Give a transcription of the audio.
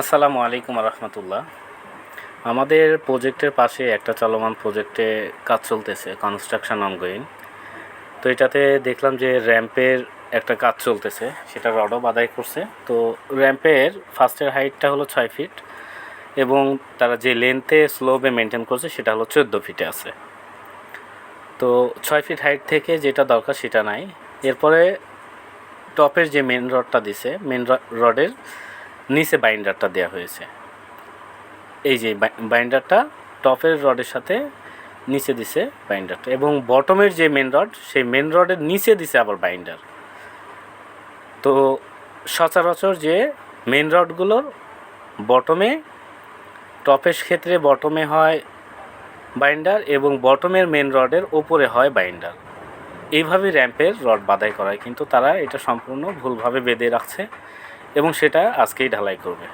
আসসালামু আলাইকুম রহমতুল্লাহ। আমাদের প্রজেক্টের পাশে একটা চলমান প্রজেক্টে কাজ চলতেছে কনস্ট্রাকশন অনগোয়িং তো এটাতে দেখলাম যে র্যাম্পের একটা কাজ চলতেছে, সেটা রডও বাদাই করছে। তো র্যাম্পের ফার্স্টের হাইটটা হলো ছয় ফিট এবং তারা যে লেন্থে স্লোবে মেনটেন করছে, সেটা হলো চোদ্দ ফিটে আছে। তো ছয় ফিট হাইট থেকে যেটা দরকার, সেটা নাই। এরপরে টপের যে মেন রডটা দিছে মেন রডের নিচে বাইন্ডারটা দেওয়া হয়েছে। এই যে বাইন্ডারটা টপের রডের সাথে নিচে দিছে বাইন্ডারটা এবং বটমের যে মেন রড সেই মেন রডের নিচে দিছে আবার বাইন্ডার। তো সচরাচর যে মেন রডগুলোর বটমে, টপের ক্ষেত্রে বটমে হয় বাইন্ডার এবং বটমের মেন রডের ওপরে হয় বাইন্ডার। এইভাবে র্যাম্পের রড বাদাই করায়, কিন্তু তারা এটা সম্পূর্ণ ভুলভাবে বেঁধে রাখছে। এবং সেটা আজকেই ঢালাই করবে।